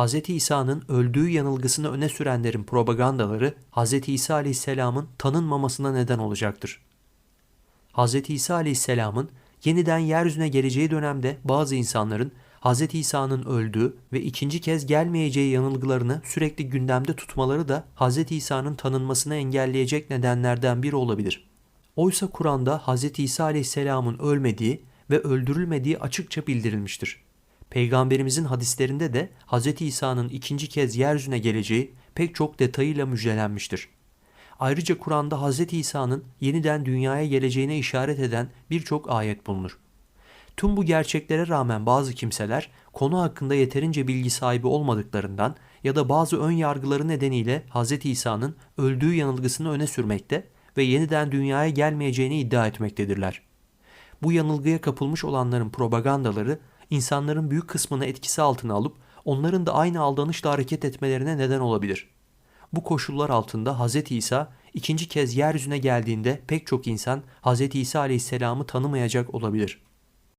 Hz. İsa'nın öldüğü yanılgısını öne sürenlerin propagandaları Hz. İsa Aleyhisselam'ın tanınmamasına neden olacaktır. Hz. İsa Aleyhisselam'ın yeniden yeryüzüne geleceği dönemde bazı insanların Hz. İsa'nın öldüğü ve ikinci kez gelmeyeceği yanılgılarını sürekli gündemde tutmaları da Hz. İsa'nın tanınmasını engelleyecek nedenlerden biri olabilir. Oysa Kur'an'da Hz. İsa Aleyhisselam'ın ölmediği ve öldürülmediği açıkça bildirilmiştir. Peygamberimizin hadislerinde de Hz. İsa'nın ikinci kez yeryüzüne geleceği pek çok detayıyla müjdelenmiştir. Ayrıca Kur'an'da Hz. İsa'nın yeniden dünyaya geleceğine işaret eden birçok ayet bulunur. Tüm bu gerçeklere rağmen bazı kimseler konu hakkında yeterince bilgi sahibi olmadıklarından ya da bazı ön yargıları nedeniyle Hz. İsa'nın öldüğü yanılgısını öne sürmekte ve yeniden dünyaya gelmeyeceğini iddia etmektedirler. Bu yanılgıya kapılmış olanların propagandaları insanların büyük kısmını etkisi altına alıp onların da aynı aldanışla hareket etmelerine neden olabilir. Bu koşullar altında Hz. İsa ikinci kez yeryüzüne geldiğinde pek çok insan Hz. İsa Aleyhisselam'ı tanımayacak olabilir.